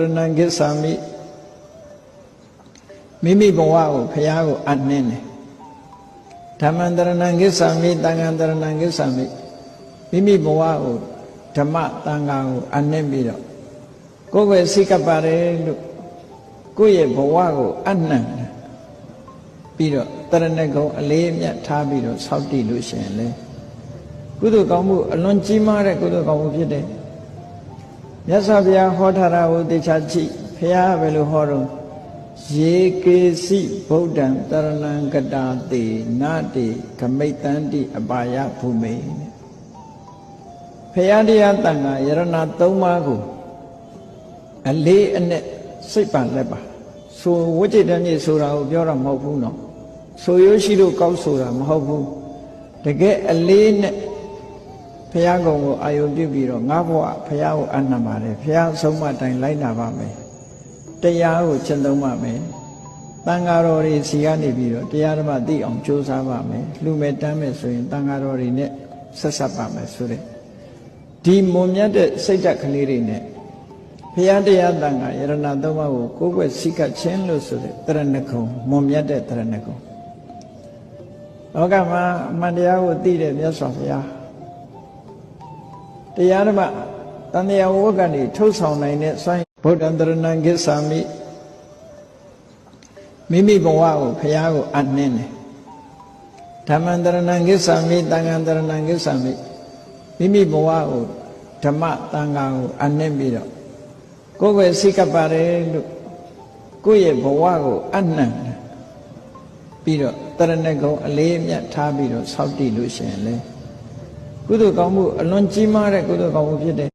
ရဏံကိစ္ဆာမိမိမိဘဝကိုဖះကိုအနှင်းတယ်ဓမ္မံတရဏံကိစ္ဆာမိတန်ဃံတရဏံကိစ္ဆာမိမိမိဘဝကိုဓမ္မတန်ဃာကိုအနှင်းပြီးတော့ကိုယ်ပဲစိတ်ကပ်ပါတယ်လို့ကိုယ့်ရဲ့ဘဝကိုအနှံ့တယ်ပြီးတော့တရဏဂုံအလေးအမြတ်ထားပြီးတော့ဆောက်တည်လို့ရှိရင်လေကုသိုလ်ကောင်းမှုအလွန်ကြီးမားတဲ့ကုသိုလ်ကောင်းမှုဖြစ်တယ် မြတ်စွာဘုရားဟောထားတာကိုသိချာကြည့်ဘုရားကဘယ်လိုဟောတော့ယေကေစီဗုဒ္ဓံတရဏံကတာတိနာတိခမိတ်တန္တိအပါယភူမေတဲ့ဘုရားတရားတန်ခါယရဏသုံးပါးကိုအလေးအနက်စိတ်ပါလက်ပါဆိုဝိจิတမြစ်ဆိုတာကိုပြောတာမဟုတ်ဘူးနော်ဆိုရိုးရှိလို့ကောက်ဆိုတာမဟုတ်ဘူးတကယ်အလေးနဲ့ ဘုရားကုံကိုအာယုံပြုပြီးတော့ငါဘဝဘုရားကိုအနံပါတယ်ဘုရားဆုံးမတိုင်လိုက်နာပါမယ်တရားကိုကျင့်သုံးပါမယ်တန်ဃာတော်တွေစီကနေပြီးတော့တရားဓမ္မသိအောင်ကြိုးစားပါမယ်လူမဲ့တမ်းမဲ့ဆိုရင်တန်ဃာတော်တွေနဲ့ဆက်ဆက်ပါမယ်ဆိုတဲ့ဒီမွန်မြတ်တဲ့စိတ်ဓာတ်ကလေးတွေနဲ့ဘုရားတရားတန်ခါယရဏသုံးပါးကိုကိုယ်ွယ်စိကချင်းလို့ဆိုတဲ့တရဏဂုံမွန်မြတ်တဲ့တရဏဂုံလောကမှာအမှန်တရားကိုသိတဲ့မြတ်စွာဘုရား တရားဓမ္မတန်တရားဝတ်ကနေထုတ်ဆောင်နိုင်တဲ့စွမ်းဗုဒ္ဓံတရဏံကိစ္ဆာမိမိမိဘဝကိုဘုရားကိုအနှင်းတယ်ဓမ္မံတရဏံကိစ္ဆာမိတန်ဃံတရဏံကိစ္ဆာမိမိမိဘဝကိုဓမ္မတန်ဃာကိုအနှင်းပြီးတော့ကိုယ်ပဲစိတ်ကပ်ပါတယ်လို့ကိုယ့်ရဲ့ဘဝကိုအနှံ့တယ်ပြီးတော့တရဏဂုံအလေးအမြတ်ထားပြီးတော့ဆောက်တည်လို့ရှိရင်လေ ကုသိုလ်ကောင်းမှုအလွန်ကြီးမားတဲ့ကုသိုလ်ကောင်းမှုဖြစ်တယ်